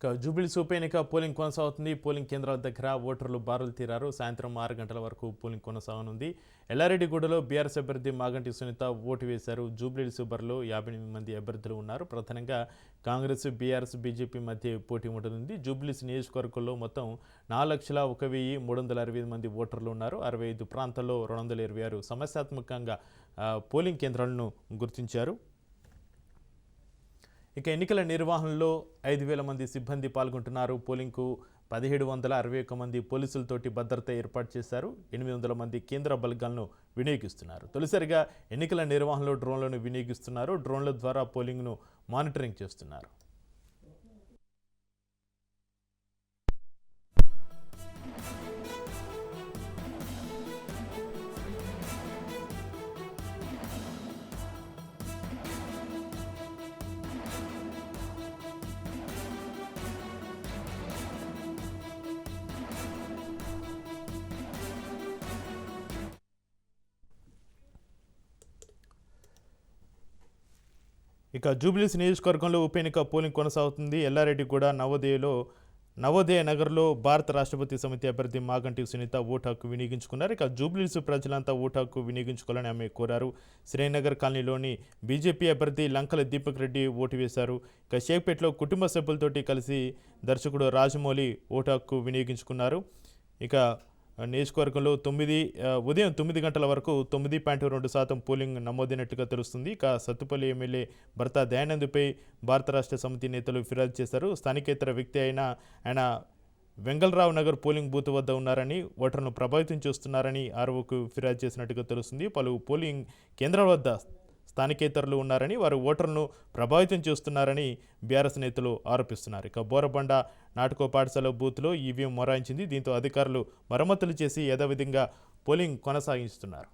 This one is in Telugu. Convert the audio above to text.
ఇక జూబిలీస్ ఉప ఎన్నిక పోలింగ్ కొనసాగుతుంది. పోలింగ్ కేంద్రాల దగ్గర ఓటర్లు బారులు తీరారు. సాయంత్రం ఆరు గంటల వరకు పోలింగ్ కొనసాగనుంది. ఎల్లారెడ్డిగూడలో బీఆర్ఎస్ అభ్యర్థి మాగంటి సునీత ఓటు వేశారు. జూబ్లీ సూపర్లో యాభై ఎనిమిది మంది అభ్యర్థులు ఉన్నారు. ప్రధానంగా కాంగ్రెస్ బీఆర్ఎస్ బీజేపీ మధ్య పోటీ ఉంటుంది జూబ్లీస్ నియోజకవర్గంలో మొత్తం నాలుగు లక్షల ఒక వెయ్యి మూడు వందల అరవై ఐదు మంది ఓటర్లు ఉన్నారు. అరవై ఐదు ప్రాంతాల్లో రెండు వందల ఇరవై ఆరు సమస్యాత్మకంగా పోలింగ్ కేంద్రాలను గుర్తించారు. ఇక ఎన్నికల నిర్వహణలో ఐదు వేల మంది సిబ్బంది పాల్గొంటున్నారు. పోలింగ్కు పదిహేడు వందల అరవై ఒక్క మంది పోలీసులతోటి భద్రత ఏర్పాటు చేశారు. ఎనిమిది వందల మంది కేంద్ర బలగాలను వినియోగిస్తున్నారు. తొలిసారిగా ఎన్నికల నిర్వహణలో డ్రోన్లను వినియోగిస్తున్నారు. డ్రోన్ల ద్వారా పోలింగ్ను మానిటరింగ్ చేస్తున్నారు. ఇక జూబ్లీస్ నియోజకవర్గంలో ఉప ఎన్నిక పోలింగ్ కొనసాగుతుంది. ఎల్లారెడ్డి కూడా నవోదయలో నవోదయ నగర్లో భారత రాష్ట్రపతి సమితి అభ్యర్థి మాగంటి సునీత ఓటు హక్కు వినియోగించుకున్నారు. ఇక జూబ్లీస్ ప్రజలంతా ఓటు హక్కు వినియోగించుకోవాలని ఆమె కోరారు. శ్రీనగర్ కాలనీలోని బీజేపీ అభ్యర్థి లంకల దీపక్ రెడ్డి ఓటు వేశారు. ఇక షేక్పేటలో కుటుంబ సభ్యులతోటి కలిసి దర్శకుడు రాజమౌళి ఓటు హక్కు వినియోగించుకున్నారు. ఇక నియోజకవర్గంలో తొమ్మిది ఉదయం తొమ్మిది గంటల వరకు తొమ్మిది పాయింట్ రెండు శాతం పోలింగ్ నమోదైనట్టుగా తెలుస్తుంది. ఇక సత్తుపల్లి ఎమ్మెల్యే భర్త దయానంద్పై భారత రాష్ట్ర సమితి నేతలు ఫిర్యాదు చేశారు. స్థానికేతర వ్యక్తి అయిన ఆయన వెంగళరావు నగర్ పోలింగ్ బూత్ వద్ద ఉన్నారని ఓటర్ను ప్రభావితం చేస్తున్నారని ఆర్ఓకు ఫిర్యాదు చేసినట్టుగా తెలుస్తుంది. పలు పోలింగ్ కేంద్రాల వద్ద స్థానికేతరులు ఉన్నారని వారు ఓటర్లను ప్రభావితం చేస్తున్నారని బీఆర్ఎస్ నేతలు ఆరోపిస్తున్నారు. ఇక బోరబండ నాటకో పాఠశాల బూత్లో ఈవీఎం మొరాయించింది. దీంతో అధికారులు మరమ్మతులు చేసి యథావిధంగా పోలింగ్ కొనసాగిస్తున్నారు.